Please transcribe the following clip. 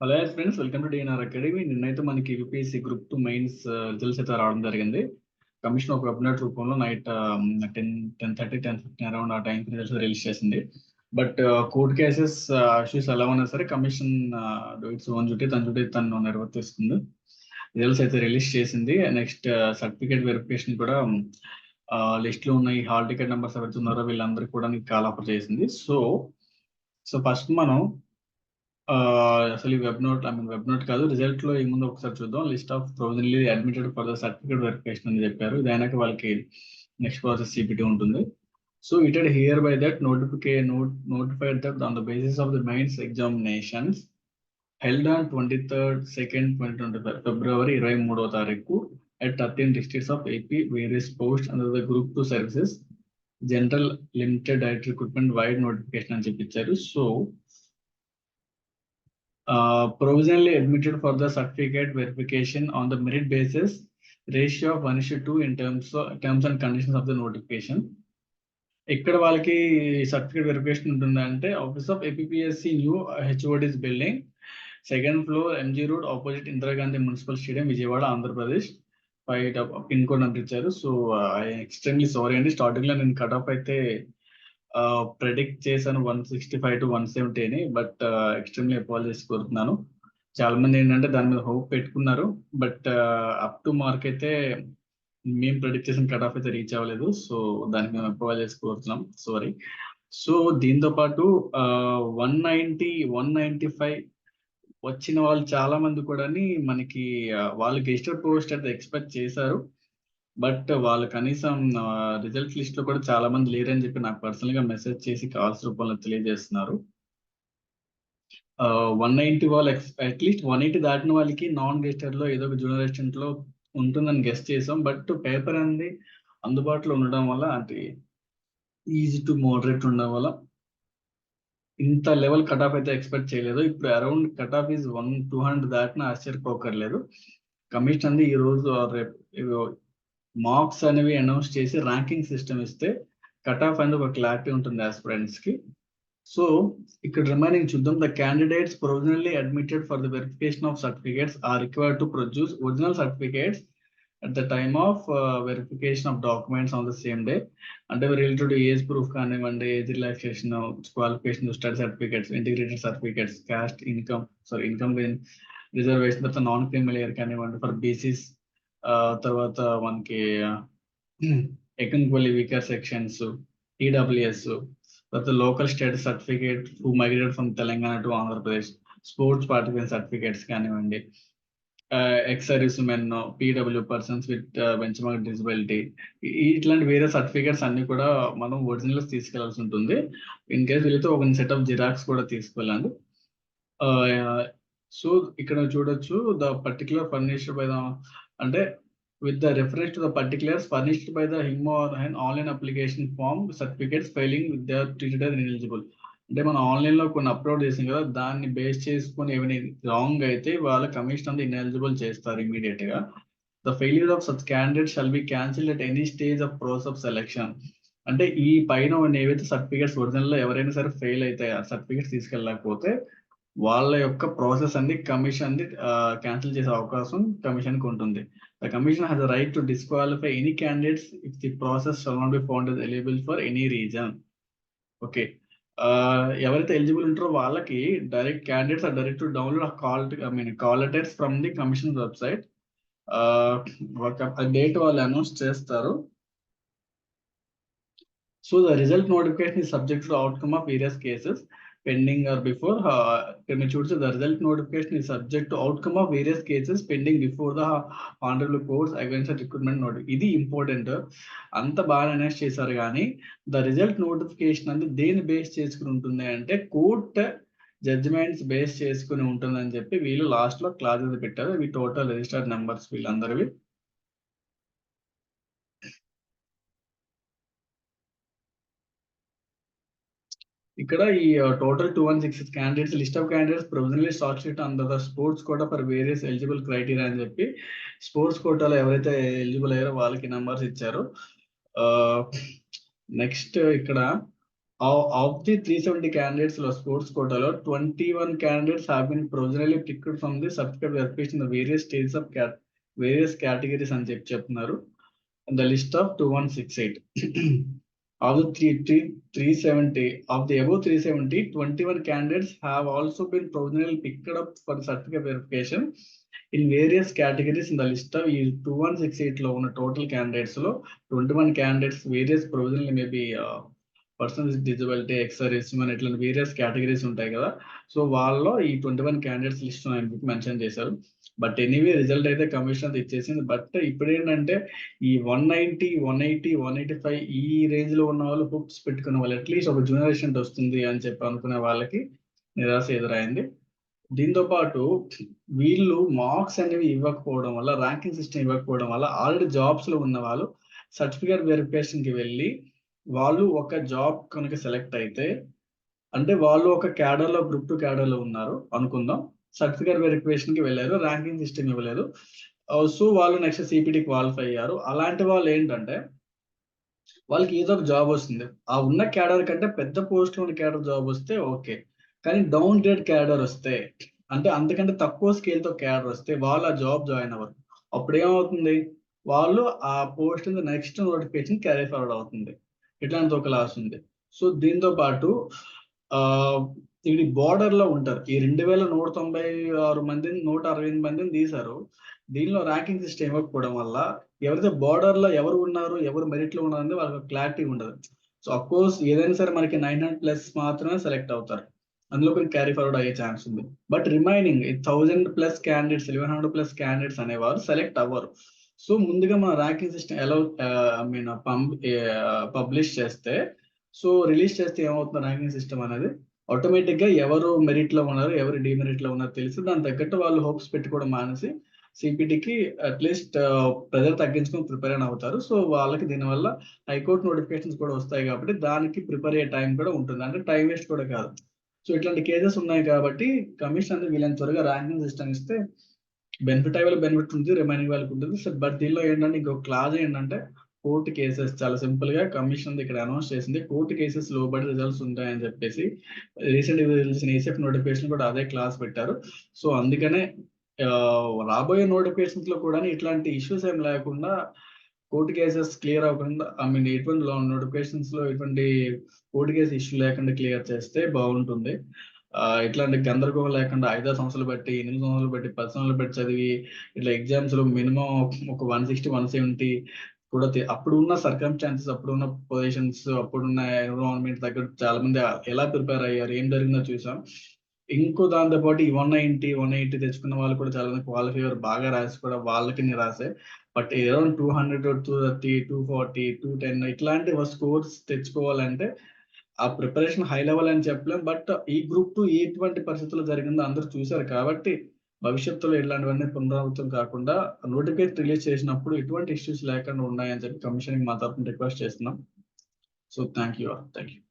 Hello friends welcome to DNR academy నిన్నైతే మనకి UPSC group two mains results అయితే రావడం జరిగింది. కమిషన్ ఒక వెబినార్ రూపంలో night ten ten thirty ten fifteen around ఆ టైం రిజల్ట్స్ రిలీజ్ చేసింది. బట్ కోర్ట్ కేసెస్ ఇష్యూస్ ఎలా ఉన్నా సరే కమిషన్ ఇట్స్ ఓన్ డ్యూటీ తన డ్యూటీ తను నిర్వర్తిస్తుంది. రిజల్ట్స్ అయితే రిలీజ్ చేసింది. నెక్స్ట్ సర్టిఫికేట్ వెరిఫికేషన్ కూడా um, లిస్ట్లో ఉన్న ఈ హాల్ టికెట్ నెంబర్స్ ఎవరైతే ఉన్నారో వీళ్ళందరికీ కూడా కాల్ ఆఫర్ చేసింది. సో సో ఫస్ట్ మనం uh, అసలు ఈ web note I mean web note కాదు. రిజల్ట్లో ఏముందో ఒకసారి చూద్దాం. List of provisionally admitted for the certificate verification అని చెప్పారు. ఇది వాళ్ళకి నెక్స్ట్ ప్రాసెస్ సిపిటి ఉంటుంది so it add hereby that notification note notified that on the basis of the mains examinations held on twenty third second twenty twenty five February ఇరవై మూడో తారీఖు at thirteen districts of AP various post under the group two services general limited direct recruitment vide notification అని చెప్పించారు so uh, provisionally admitted for the certificate verification on the merit basis ratio of 1 to 2 in terms of terms and conditions of the notification. ఇక్కడ వాళ్ళకి certificate verification ఉంటుందంటే office of APSC new HODs building second floor MG road opposite Indira Gandhi municipal stadium Vijayawada Andhra Pradesh five pin code అందించారు so I extremely sorry అండి. స్టార్టింగ్లో నేను cut off అయితే predict చేశాను one sixty five to one సెవెంటీని but extremely apologies కోరుతున్నాను. చాలా మంది ఏంటంటే దాని మీద హోప్ పెట్టుకున్నారు బట్ అప్ టు మార్క్ అయితే మేము ప్రెడిక్ట్ చేసిన కట్ ఆఫ్ అయితే రీచ్ అవ్వలేదు సో దానికి మేము అపాలజీస్ కోరుతున్నాం. సారీ సో దీంతో పాటు one ninety one ninety five వచ్చిన వాళ్ళు చాలా మంది కూడా మనకి వాళ్ళు గెస్ట్ పోస్ట్ అయితే ఎక్స్పెక్ట్ చేశారు. బట్ వాళ్ళు కనీసం రిజల్ట్ లిస్ట్లో కూడా చాలా మంది లేరని చెప్పి నాకు పర్సనల్గా మెసేజ్ చేసి కాల్స్ రూపంలో తెలియజేస్తున్నారు. వన్ నైన్టీ వాళ్ళు అట్లీస్ట్ వన్ ఎయిటీ దాటిన వాళ్ళకి నాన్ గెస్టర్లో ఏదో ఒక జూనియర్ అసిస్టెంట్లో ఉంటుందని గెస్ట్ చేసాం. బట్ పేపర్ అనేది అందుబాటులో ఉండడం వల్ల అది ఈజీ టు మోడరేట్ ఉండడం వల్ల ఇంత లెవెల్ కట్ ఆఫ్ అయితే ఎక్స్పెక్ట్ చేయలేదు. ఇప్పుడు around cut off is one two hundred దాటిన ఆశ్చర్యపోకర్లేదు. కమిషన్ అంది ఈ రోజు రేపు మార్క్స్ అనేవి అనౌన్స్ చేసి ర్యాంకింగ్ సిస్టమ్ ఇస్తే కట్ ఆఫ్ అనేది ఒక క్లారిటీ ఉంటుంది ఆస్పిరెంట్స్కి. సో ఇక్కడ రిమైనింగ్ చూద్దాం. The candidates provisionally admitted for the verification of certificates are required to produce original certificates at the time of verification of documents on the same day. అంటే related age proof కానివ్వండి age relaxation qualification study certificates integrated certificates caste income sorry income reservation తర్వాత non criminal year కానివ్వండి for BCs తర్వాత మనకి economically weaker sections EWS తర్వాత local state certificate who migrate from Telangana to Andhra Pradesh sports participate certificates కానివ్వండి. Ex service men PW persons with bench mark disability ఇట్లాంటి వేరే certificates అన్ని కూడా మనం ఒరిజినల్స్ తీసుకెళ్ళాల్సి ఉంటుంది. ఇన్ కేస్ వీళ్ళతో ఒక సెట్ ఆఫ్ జిరాక్స్ కూడా తీసుకెళ్ళండి. సో ఇక్కడ చూడొచ్చు the particular furniture by the అంటే with the reference to the particulars furnished by the him or an online application form certificates failing they are treated as ineligible. అంటే మనం ఆన్లైన్లో కొన్ని upload చేసాం కదా దాన్ని బేస్ చేసుకుని ఏమైనా రాంగ్ అయితే వాళ్ళ కమిషన్ అంతా ఇన్ఎలిజిబుల్ చేస్తారు ఇమీడియట్గా. The failure of such candidate shall be cancel at any stage of process of selection అంటే ఈ పైన ఏవైతే సర్టిఫికేట్స్ ఒరిజినల్లో ఎవరైనా సరే ఫెయిల్ అయితే ఆ సర్టిఫికేట్స్ తీసుకెళ్ళకపోతే వాళ్ళ యొక్క ప్రాసెస్ అంది కమిషన్ క్యాన్సిల్ చేసే అవకాశం కమిషన్కి ఉంటుంది. The commission has right to disqualify any candidates if the process shall not be found found as eligible for okay ఎవరైతే ఎలిజిబుల్ ఉంటారో వాళ్ళకి direct candidates are direct to download call I mean call letters from the commission website date వాళ్ళు announce చేస్తారు. So the result notification subject to outcome of various cases pending or before uh, choose the result notification is subject to outcome of various cases pending before the honorable courts against the recruitment notice ఇది important అంత బాగా announce చేశారు కానీ the result notification అంటే దేని base చేసుకుని ఉంటుంది అంటే కోర్ట్ జడ్జిమెంట్స్ బేస్ చేసుకుని ఉంటుందని చెప్పి వీళ్ళు లాస్ట్లో క్లాసెస్ పెట్టారు ఇవి టోటల్ రిజిస్టర్డ్ నెంబర్స్ వీళ్ళందరివి ఇక్కడ ఈ total two one six candidates list of candidates provisionally short sheet under the sports quota for various eligible criteria అని చెప్పి స్పోర్ట్స్ కోటాలో ఎవరైతే ఎలిజిబుల్ అయ్యారో వాళ్ళకి నెంబర్స్ ఇచ్చారు. నెక్స్ట్ ఇక్కడ ఆఫ్ ది త్రీ సెవెంటీ క్యాండిడేట్స్లో స్పోర్ట్స్ కోటాలో twenty one candidates have been provisionally picked from the certificate verification the various stage of various categories అని చెప్పి చెప్తున్నారు. The list of two one six eight of the three three three seventy of the above three seventy twenty one candidates have also been provisional picked up for certificate verification in various categories in the list of ఈ two one six ఎయిట్లో ఉన్న total క్యాండిడేట్స్లో twenty one candidates various provisional maybe person with disability ఎక్సరీస్ మన ఇట్లాంటి various categories ఉంటాయి కదా. So వాళ్ళలో ఈ twenty one candidates list mention చేశారు బట్ ఎనీవే రిజల్ట్ అయితే కమిషన్ అది ఇచ్చేసింది. బట్ ఇప్పుడు ఏంటంటే ఈ one ninety one eighty one eighty five ఈ రేంజ్లో ఉన్న వాళ్ళు హుక్స్ పెట్టుకున్న వాళ్ళు అట్లీస్ట్ ఒక జనరేషన్ వస్తుంది అని చెప్పి అనుకునే వాళ్ళకి నిరాశ ఎదురైంది. దీంతో పాటు వీళ్ళు మార్క్స్ అనేవి ఇవ్వకపోవడం వల్ల ర్యాంకింగ్ సిస్టమ్ ఇవ్వకపోవడం వల్ల ఆల్రెడీ జాబ్స్లో ఉన్న వాళ్ళు సర్టిఫికేట్ వెరిఫికేషన్కి వెళ్ళి వాళ్ళు ఒక జాబ్ కనుక సెలెక్ట్ అయితే అంటే వాళ్ళు ఒక క్యాడర్లో గ్రూప్ టు క్యాడర్లో ఉన్నారు అనుకుందాం. సర్టిఫికేట్ వెరిఫికేషన్కి వెళ్ళారు ర్యాంకింగ్ సిస్టమ్ ఇవ్వలేదు సో వాళ్ళు నెక్స్ట్ సిపిటి క్వాలిఫై అయ్యారు. అలాంటి వాళ్ళు ఏంటంటే వాళ్ళకి ఏదో ఒక జాబ్ వస్తుంది. ఆ ఉన్న క్యాడర్ కంటే పెద్ద పోస్ట్ ఉన్న క్యాడర్ జాబ్ వస్తే ఓకే కానీ డౌన్ గ్రేడ్ క్యాడర్ వస్తే అంటే అంతకంటే తక్కువ స్కేల్తో క్యాడర్ వస్తే వాళ్ళు ఆ జాబ్ జాయిన్ అవ్వరు. అప్పుడు ఏమవుతుంది? వాళ్ళు ఆ post next notification carry forward అవుతుంది. ఇట్లాంటి ఒక లాస్ ఉంది. సో దీంతో పాటు ఆ ఇది బార్డర్లో ఉంటారు. ఈ రెండు వేల నూట తొంభై ఆరు మందిని నూట అరవై ఎనిమిది మందిని తీశారు. దీనిలో ర్యాంకింగ్ సిస్టమ్ ఇవ్వకపోవడం వల్ల ఎవరైతే బార్డర్లో ఎవరు ఉన్నారు ఎవరు మెరిట్లో ఉన్నారని వాళ్ళకి క్లారిటీ ఉండదు. సో అఫ్కోర్స్ ఏదైనా సరే మనకి నైన్ హండ్రెడ్ ప్లస్ మాత్రమే సెలెక్ట్ అవుతారు. అందులో కొన్ని క్యారీ ఫార్వర్డ్ అయ్యే ఛాన్స్ ఉంది. But remaining thousand plus candidates eleven hundred plus candidates అనేవారు సెలెక్ట్ అవ్వరు. సో ముందుగా మన ర్యాంకింగ్ సిస్టమ్ ఎలా ఐ మీన్ పబ్లిష్ చేస్తే సో రిలీజ్ చేస్తే ఏమవుతుంది? ర్యాంకింగ్ సిస్టమ్ అనేది ఆటోమేటిక్గా ఎవరు మెరిట్లో ఉన్నారు ఎవరు డిమెరిట్లో ఉన్నారు తెలిసి. దాని తగ్గట్టు వాళ్ళు హోప్స్ పెట్టుకోవడం మానేసి సిపిటికి అట్లీస్ట్ ప్రెజర్ తగ్గించుకొని ప్రిపేర్ అని అవుతారు. సో వాళ్ళకి దీనివల్ల హైకోర్టు నోటిఫికేషన్స్ కూడా వస్తాయి కాబట్టి దానికి ప్రిపేర్ అయ్యే టైం కూడా ఉంటుంది. అంటే టైం వేస్ట్ కూడా కాదు. సో ఇట్లాంటి కేసెస్ ఉన్నాయి కాబట్టి కమిషన్ అనేది వీళ్ళని త్వరగా ర్యాంకింగ్ సిస్టమ్ ఇస్తే బెనిఫిట్ అయ్యే బెనిఫిట్ ఉంటుంది రిమైనింగ్ వాళ్ళకి ఉంటుంది. సో బట్ దీనిలో ఏంటంటే ఇంకొక క్లాజ్ ఏంటంటే కోర్టు కేసెస్ చాలా సింపుల్గా కమిషన్ ఇక్కడ అనౌన్స్ చేసింది కోర్టు కేసెస్ లోబడి రిజల్ట్స్ ఉంటాయని చెప్పేసి రీసెంట్ రిలీజ్ ఏసీఎఫ్ నోటిఫికేషన్ కూడా అదే క్లాస్ పెట్టారు. సో అందుకనే రాబోయే నోటిఫికేషన్స్లో కూడా ఇట్లాంటి ఇష్యూస్ ఏం లేకుండా కోర్టు కేసెస్ క్లియర్ అవ్వకుండా ఐ మీన్ ఎటువంటి నోటిఫికేషన్స్లో ఎటువంటి కోర్టు కేసు ఇష్యూ లేకుండా క్లియర్ చేస్తే బాగుంటుంది. ఇట్లాంటి గందరగోళం లేకుండా ఐదో సంవత్సరాలు బట్టి ఎనిమిది సంవత్సరాలు బట్టి పది సంవత్సరాలు బట్టి చదివి ఇట్లా ఎగ్జామ్స్లో మినిమం ఒక వన్ సిక్స్టీ వన్ సెవెంటీ కూడా అప్పుడు ఉన్న సర్కమ్స్టాన్సెస్ అప్పుడున్న పొజిషన్స్ అప్పుడున్న ఎన్విరాన్మెంట్ దగ్గర చాలా మంది ఎలా ప్రిపేర్ అయ్యారు ఏం జరిగిందో చూసాం. ఇంకో దాంతో పాటు ఈ వన్ నైన్టీ వన్ ఎయిటీ తెచ్చుకున్న వాళ్ళు కూడా చాలా మంది క్వాలిఫైవర్ బాగా రాసి కూడా వాళ్ళకి రాసే. But around two hundred two thirty two forty two ten ఇట్లాంటి స్కోర్స్ తెచ్చుకోవాలంటే ఆ ప్రిపరేషన్ హై లెవెల్ అని చెప్పలేం. బట్ ఈ గ్రూప్ టూ ఎటువంటి పరిస్థితుల్లో జరిగిందో అందరూ చూశారు కాబట్టి భవిష్యత్తులో ఇలాంటివన్నీ పునరావృతం కాకుండా నోటిఫికేట్ రిలీజ్ చేసినప్పుడు ఎటువంటి ఇష్యూస్ లేకుండా ఉన్నాయని చెప్పి కమిషన్ మా తరఫున రిక్వెస్ట్ చేస్తున్నాం. So thank you thank you